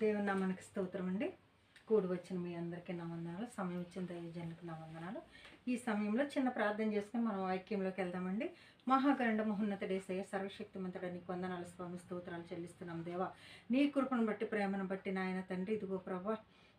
దేవుని నామానికి స్తోత్రం అండి. కూడి వచ్చిన మీ అందరికీ నా వందనాలు సమయం వచ్చిన దైవజనులకు నా వందనాలు ఈ సమయంలో చిన్న ప్రార్థన చేసుకుని మనం ఐక్యంలోకి వెళ్దామండి. మహాగండ మహోన్నతుడేసయ్య సర్వశక్తిమంతుడ నీకు వందనాలు స్వామి స్తోత్రాలు చెల్లిస్తున్నాం దేవా. నీ కృపను బట్టి ప్రేమను బట్టి నాయన తండ్రి ఇదిగో ప్రభా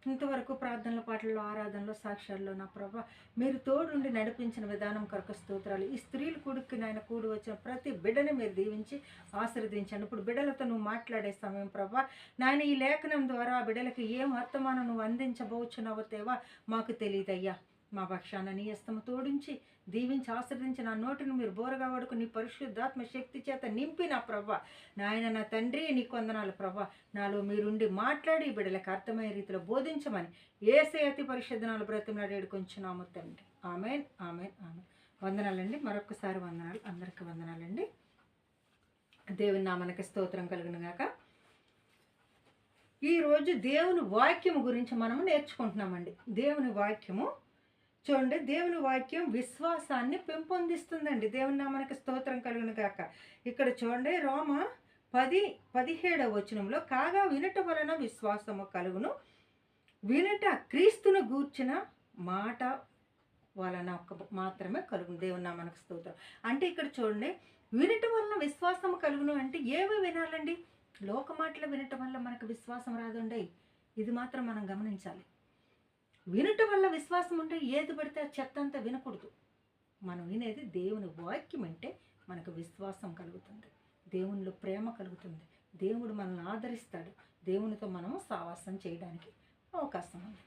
ఇంతవరకు ప్రార్థనల పాటల్లో ఆరాధనలో సాక్ష్యాల్లో నా ప్రభ మీరు తోడుండి నడిపించిన విధానం కొరకు స్తోత్రాలు. ఈ స్త్రీలు కూడుకి నాయన కూడి వచ్చిన ప్రతి బిడ్డని మీరు దీవించి ఆశీర్వదించండి. ఇప్పుడు బిడ్డలతో నువ్వు మాట్లాడే సమయం ప్రభ. నాయన ఈ లేఖనం ద్వారా బిడ్డలకి ఏం వర్తమానం నువ్వు అందించబోచున్నావో తేవా మాకు తెలియదయ్యా. మా పక్షాన నీ తోడించి దీవించి ఆశ్రదించి నా నోటిని మీరు బోరగా వాడుకు నీ పరిశుద్ధాత్మ శక్తి చేత నింపి నా ప్రభ. నాయన నా తండ్రి నీ కొందనాలు ప్రభా. నాలో మీరుండి మాట్లాడి ఈ బిడ్డలకు అర్థమయ్యే రీతిలో బోధించమని ఏసే అతి పరిశుద్ధనాలు బ్రతిమలాడేడు కొంచెం తండ్రి. Amen amen amen. వందనాలండి. మరొకసారి వందనాలు. అందరికీ వందనాలండి. దేవుని నామనకి స్తోత్రం కలుగును గాక. ఈరోజు దేవుని వాక్యము గురించి మనము నేర్చుకుంటున్నామండి. దేవుని వాక్యము చూడండి దేవుని వాక్యం విశ్వాసాన్ని పెంపొందిస్తుందండి. దేవుని నామానికి స్తోత్రం కలుగును కాక ఇక్కడ చూడండి రోమ పది పదిహేడవ వచనంలో కాగా వినట వలన విశ్వాసము కలుగును. వినట క్రీస్తును గూర్చిన మాట వలన ఒక మాత్రమే కలుగును. దేవుని నామానికి స్తోత్రం. అంటే ఇక్కడ చూడండి వినటం వలన విశ్వాసము కలుగును అంటే ఏవి వినాలండి? లోక మాటలు వినటం వల్ల మనకు విశ్వాసం రాదండి. ఇది మాత్రం మనం గమనించాలి. వినుట వల్ల విశ్వాసం ఉంటే ఏది పడితే ఆ చెత్త అంతా వినకూడదు. మనం వినేది దేవుని వాక్యం అంటే మనకు విశ్వాసం కలుగుతుంది. దేవునిలో ప్రేమ కలుగుతుంది. దేవుడు మనల్ని ఆదరిస్తాడు. దేవునితో మనము సావాసం చేయడానికి అవకాశం ఉంది.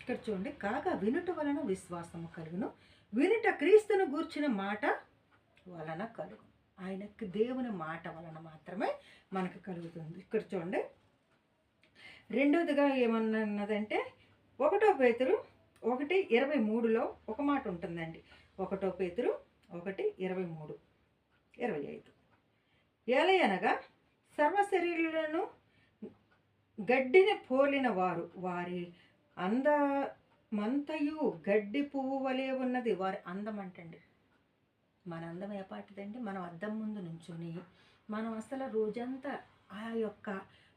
ఇక్కడ చూడండి కాగా వినుట వలన విశ్వాసము కలుగును. వినుట క్రీస్తును గూర్చిన మాట వలన కలుగు ఆయనకు దేవుని మాట వలన మాత్రమే మనకు కలుగుతుంది. ఇక్కడ చూడండి రెండవదిగా ఏమన్నదంటే ఒకటో పేతురు ఒకటి ఇరవై మూడులో ఒక మాట ఉంటుందండి. ఒకటో పేతురు ఒకటి ఇరవై మూడు ఇరవై ఐదు. ఏలయనగా సర్వ శరీరులను గడ్డిని పోలిన వారు వారి అందమంతయు గడ్డి పువ్వు వలె ఉన్నది. వారి అందం అంటండి. మన అందం ఏపాటిదండి మనం అద్దం ముందు నుంచుని మనం అసలు రోజంతా ఆ యొక్క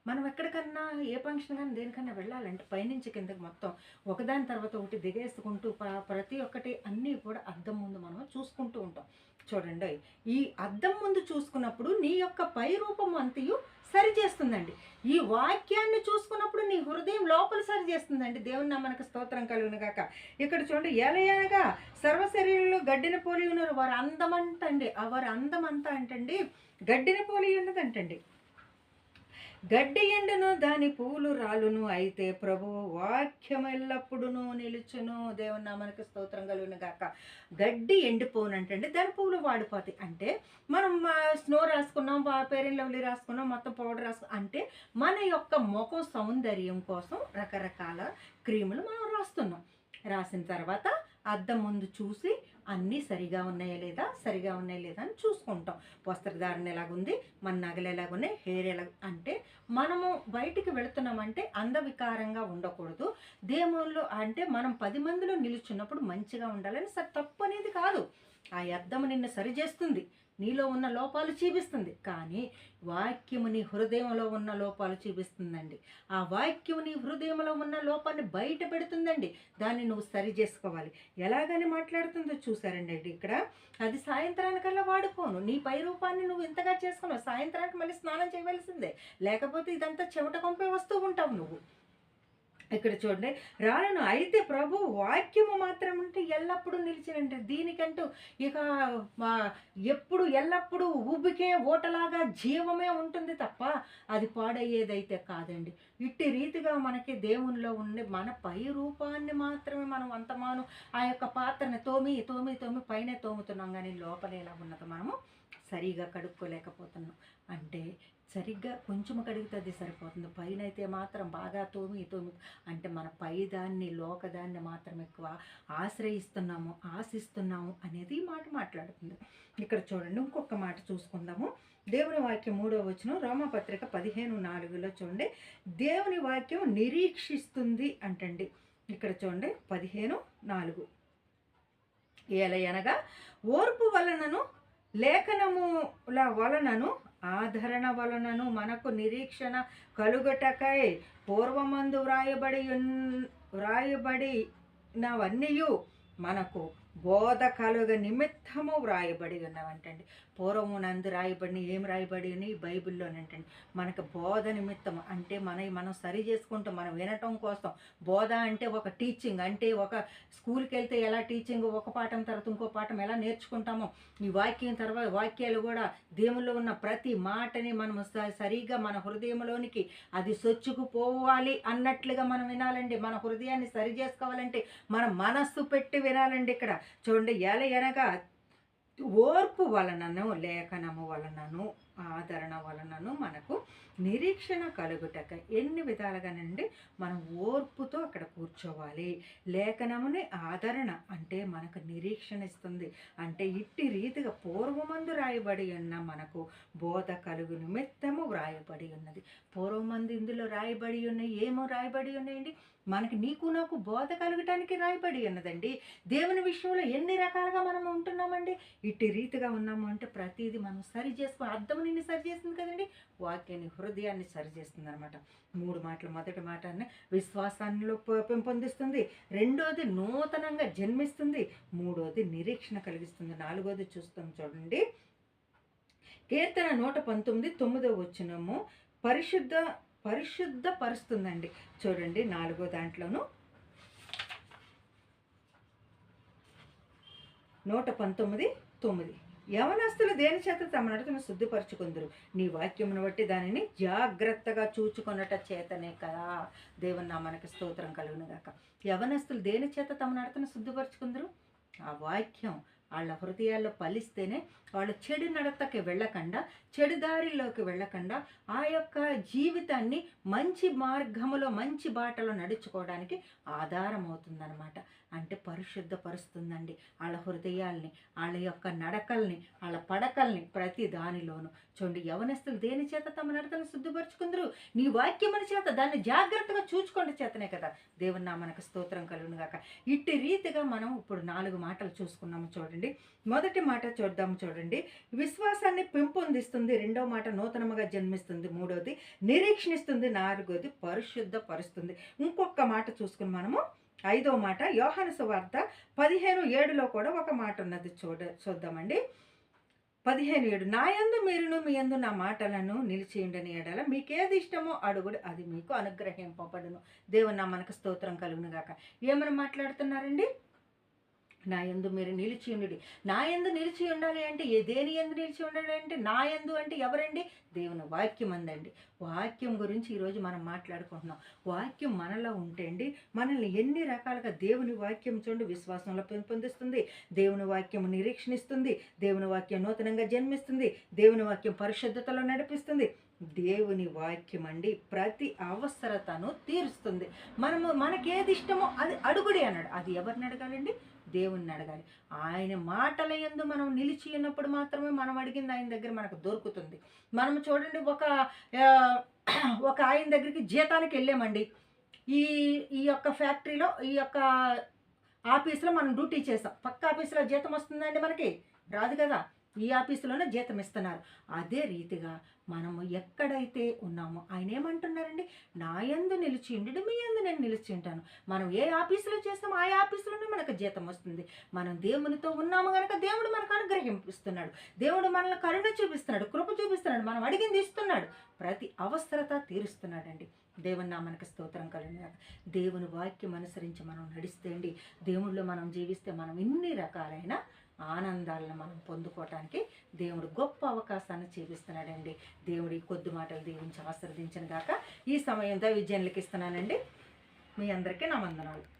మనం ఎక్కడికన్నా ఏ ఫంక్షన్ కానీ దేనికన్నా వెళ్ళాలంటే పైనుంచి కిందకి మొత్తం ఒకదాని తర్వాత ఒకటి దిగేసుకుంటూ ప్రతి ఒక్కటి అన్నీ కూడా అద్దం ముందు మనం చూసుకుంటూ ఉంటాం. చూడండి ఈ అద్దం ముందు చూసుకున్నప్పుడు నీ యొక్క పై రూపం అంతయు సరి చేస్తుందండి. ఈ వాక్యాన్ని చూసుకున్నప్పుడు నీ హృదయం లోపల సరి చేస్తుందండి. దేవుని మనకు స్తోత్రం కలుగును గాక ఇక్కడ చూడండి ఎలయనగా సర్వ శరీరంలో గడ్డిన పోలి ఉన్నారు. వారి అందమంటండి ఆ వారి అందం అంతా అంటండి గడ్డిన పోలి ఉన్నదంటండి. గడ్డి ఎండును దాని పూలు రాలును అయితే ప్రభువు వాక్యం ఎల్లప్పుడును నిలుచును. దేవుని మనకు స్తోత్రం కలుగును గాక గడ్డి ఎండిపోనంటే దాని పూలు వాడిపోతాయి. అంటే మనం స్నో రాసుకున్నాం పేరెన్ లవ్లీ రాసుకున్నాం మొత్తం పౌడర్ రాసుకున్నాం అంటే మన యొక్క ముఖం సౌందర్యం కోసం రకరకాల క్రీములు మనం రాస్తున్నాం. రాసిన తర్వాత అద్దం ముందు చూసి అన్నీ సరిగా ఉన్నాయా లేదా సరిగా ఉన్నాయా లేదా అని చూసుకుంటాం. వస్త్రధారణ ఎలాగుంది మన నగలు ఎలాగున్నాయి హెయిర్ ఎలా అంటే మనము బయటికి వెళుతున్నామంటే అందవికారంగా ఉండకూడదు. దేమంలో అంటే మనం పది మందిలో నిలుచున్నప్పుడు మంచిగా ఉండాలని స తప్పు అనేది కాదు. ఆ అద్దము నిన్ను సరిచేస్తుంది. నీలో ఉన్న లోపాలు చూపిస్తుంది. కానీ వాక్యము నీ హృదయంలో ఉన్న లోపాలు చూపిస్తుందండి. ఆ వాక్యము నీ హృదయంలో ఉన్న లోపాన్ని బయట పెడుతుందండి. దాన్ని నువ్వు సరి చేసుకోవాలి. ఎలాగని మాట్లాడుతుందో చూసారండి అండి ఇక్కడ? అది సాయంత్రానికల్లా వాడుకోను. నీ పై రూపాన్ని నువ్వు ఇంతగా చేసుకున్నావు. సాయంత్రానికి మళ్ళీ స్నానం చేయవలసిందే. లేకపోతే ఇదంతా చెమట కొంపే వస్తూ ఉంటావు నువ్వు. ఇక్కడ చూడండి. రాను అయితే ప్రభు వాక్యము మాత్రం ఉంటే ఎల్లప్పుడూ నిలిచినంటే. దీనికంటూ ఇక ఎప్పుడు ఎల్లప్పుడూ ఊబికే ఓటలాగా జీవమే ఉంటుంది తప్ప అది పాడయ్యేదైతే కాదండి. ఇట్టి రీతిగా మనకి దేవునిలో ఉండే మన పై రూపాన్ని మాత్రమే మనం అంతమాను ఆ యొక్క పాత్రని తోమి తోమి తోమి పైన తోముతున్నాం. కానీ లోపల ఎలా మనము సరిగా కడుక్కోలేకపోతున్నాం. అంటే సరిగ్గా కొంచెం కడిగితే అది సరిపోతుంది. పైన అయితే మాత్రం బాగా తోమి తోమి అంటే మన పైదాన్ని లోకదాన్ని మాత్రం ఎక్కువ ఆశ్రయిస్తున్నాము ఆశిస్తున్నాము అనేది ఈ మాట మాట్లాడుతుంది. ఇక్కడ చూడండి ఇంకొక మాట చూసుకుందాము. దేవుని వాక్యం మూడో వచనం రోమపత్రిక పదిహేను నాలుగులో చూడండి. దేవుని వాక్యం నిరీక్షిస్తుంది అంటండి. ఇక్కడ చూడండి పదిహేను నాలుగు. ఏలయనగా ఓర్పు వలనను లేఖనముల వలనను ఆదరణ వలనను మనకు నిరీక్షణ కలుగటకై పూర్వమందు వ్రాయబడి వ్రాయబడినవన్నీ వ్రాయబడినవన్నీయు మనకు బోధ కలుగ నిమిత్తము వ్రాయబడి ఉన్నవంటండి. పూర్వము నందు రాయబడిన ఏం రాయబడి బైబిల్లో బైబిల్లోనంటండి. మనకు బోధ నిమిత్తం అంటే మన మనం సరి చేసుకుంటాం మనం వినటం కోసం బోధ అంటే ఒక టీచింగ్ అంటే ఒక స్కూల్కి వెళ్తే ఎలా టీచింగ్ ఒక పాఠం తర్వాత ఇంకో పాఠం ఎలా నేర్చుకుంటామో ఈ వాక్యం తర్వాత వాక్యాలు కూడా దేవుల్లో ఉన్న ప్రతి మాటని మనం స- సరిగా మన హృదయంలోనికి అది సొచ్చుకుపోవాలి అన్నట్లుగా మనం వినాలండి. మన హృదయాన్ని సరి చేసుకోవాలంటే మన మనస్సు పెట్టి వినాలండి ఇక్కడ. చూడండి ఎలా ఎనగా ఓర్పు వలనను లేఖనము వలనను ఆదరణ వలనను మనకు నిరీక్షణ కలుగుటక. ఎన్ని విధాలుగానండి మనం ఓర్పుతో అక్కడ కూర్చోవాలి. లేఖనముని ఆదరణ అంటే మనకు నిరీక్షణ ఇస్తుంది. అంటే ఇట్టి రీతిగా పూర్వమందు రాయబడి ఉన్న మనకు బోధ కలుగు నిమిత్తము వ్రాయబడి ఉన్నది. పూర్వమందు ఇందులో రాయబడి ఉన్నాయి ఏమో రాయబడి ఉన్నాయండి? మనకి నీకు నాకు బోధ కలగటానికి రాయబడి ఉన్నదండి. దేవుని విషయంలో ఎన్ని రకాలుగా మనం ఉంటున్నామండి? ఇట్టి రీతిగా ఉన్నాము అంటే ప్రతిదీ మనం సరి చేసుకుని అర్థం నిన్ను సరి చేస్తుంది కదండి? వాక్యాన్ని హృదయాన్ని సరి చేస్తుంది అనమాట మూడు మాటలు మొదటి మాట విశ్వాసాన్ని పెంపొందిస్తుంది. రెండోది నూతనంగా జన్మిస్తుంది. మూడోది నిరీక్షణ కలిగిస్తుంది. నాలుగోది చూస్తాం చూడండి. కీర్తన నూట పంతొమ్మిది తొమ్మిదో వచ్చినము పరిశుద్ధ పరిశుద్ధ పరుస్తుందండి చూడండి నాలుగో దాంట్లోను. నూట పంతొమ్మిది తొమ్మిది. యవనస్తులు దేని చేత తమ నడతను శుద్ధిపరచుకుందరు? నీ వాక్యమును బట్టి దానిని జాగ్రత్తగా చూచుకొనట చేతనే కదా. దేవుని మనకి స్తోత్రం కలుగునుగాక. యవనస్తులు దేని చేత తమ నడతను శుద్ధిపరచుకుందరు? ఆ వాక్యం వాళ్ళ హృదయాల్లో ఫలిస్తేనే వాళ్ళు చెడు నడతకి వెళ్ళకుండా చెడు దారిలోకి వెళ్ళకుండా ఆ యొక్క జీవితాన్ని మంచి మార్గములో మంచి బాటలో నడుచుకోవడానికి ఆధారం అవుతుందన్నమాట అంటే పరిశుద్ధపరుస్తుందండి వాళ్ళ హృదయాల్ని వాళ్ళ యొక్క నడకల్ని వాళ్ళ పడకల్ని ప్రతి దానిలోనూ. చూడండి యవనస్తులు దేని చేత తమ నడతను శుద్ధిపరుచుకుందరు? నీ వాక్యముల చేత దాన్ని జాగ్రత్తగా చూచుకోండి చేతనే కదా. దేవుని నామనకు స్తోత్రం కలుగును గాక. ఇట్టి రీతిగా మనం ఇప్పుడు నాలుగు మాటలు చూసుకున్నాము చూడండి. మొదటి మాట చూద్దాము చూడండి. విశ్వాసాన్ని పెంపొందిస్తుంది రెండో మాట నూతనముగా జన్మిస్తుంది మూడోది నిరీక్షణిస్తుంది నాలుగోది పరిశుద్ధపరుస్తుంది. ఇంకొక మాట చూసుకుని మనము ఐదో మాట యోహాను సువార్త పదిహేను ఏడులో కూడా ఒక మాట ఉన్నది చూడ చూద్దామండి. పదిహేను ఏడు నా యందు మీరును మీ యందు నా మాటలను నిలిచేయండి ఎడల మీకేది ఇష్టమో అడుగుడు అది మీకు అనుగ్రహింపబడును. దేవుని నా మనకు స్తోత్రం కలుగునుగాక. ఏమని మాట్లాడుతున్నారండి? నా యందు మీరు నిలిచి ఉండి నా ఎందు నిలిచి ఉండాలి అంటే ఏ దేని ఎందు నిలిచి ఉండాలి అంటే నా ఎందు అంటే ఎవరండి? దేవుని వాక్యం అందండి. వాక్యం గురించి ఈరోజు మనం మాట్లాడుకుంటున్నాం. వాక్యం మనలో ఉంటే అండి మనల్ని ఎన్ని రకాలుగా దేవుని వాక్యం చూడండి విశ్వాసంలో పెంపొందిస్తుంది దేవుని వాక్యం నిరీక్షణిస్తుంది. దేవుని వాక్యం నూతనంగా జన్మిస్తుంది. దేవుని వాక్యం పరిశుద్ధతలో నడిపిస్తుంది. దేవుని వాక్యం అండి ప్రతి అవసరతను తీరుస్తుంది. మనము మనకేది ఇష్టమో అది అడుగుడి అన్నాడు. అది ఎవరిని అడగాలండి? దేవుణ్ణి అడగాలి. ఆయన మాటల ఎందు మనం నిలిచి ఉన్నప్పుడు మాత్రమే మనం అడిగింది ఆయన దగ్గర మనకు దొరుకుతుంది. మనం చూడండి ఒక ఒక ఆయన దగ్గరికి జీతానికి వెళ్ళామండి. ఈ ఈ యొక్క ఫ్యాక్టరీలో ఈ యొక్క ఆఫీస్లో మనం డ్యూటీ చేస్తాం పక్క ఆఫీస్లో జీతం వస్తుందండి మనకి? రాదు కదా? ఈ ఆఫీసులోనే జీతం ఇస్తున్నారు. అదే రీతిగా మనము ఎక్కడైతే ఉన్నామో ఆయన ఏమంటున్నారండి? నా ఎందు నిలిచి ఉండి మీ ఎందు నేను నిలిచి ఉంటాను. మనం ఏ ఆఫీసులో చేస్తామో ఆ ఆఫీసులోనే మనకు జీతం వస్తుంది. మనం దేవునితో ఉన్నాము కనుక దేవుడు మనకు అనుగ్రహింపిస్తున్నాడు. దేవుడు మనల్ని కరుణ చూపిస్తున్నాడు కృప చూపిస్తున్నాడు మనం అడిగింది ఇస్తున్నాడు. ప్రతి అవసరత తీరుస్తున్నాడండి. దేవుని నామనకు స్తోత్రం కలిగిన దేవుని వాక్యం అనుసరించి మనం నడిస్తే అండి దేవుళ్ళు మనం జీవిస్తే మనం ఇన్ని రకాలైన ఆనందాలను మనం పొందుకోవటానికి దేవుడు గొప్ప అవకాశాన్ని చూపిస్తున్నాడండి. దేవుడి కొద్ది మాటలు దీవించి ఆశ్రదించిన గాక ఈ సమయం దైవజనులకి ఇస్తున్నానండి. మీ అందరికీ నా వందనాలు.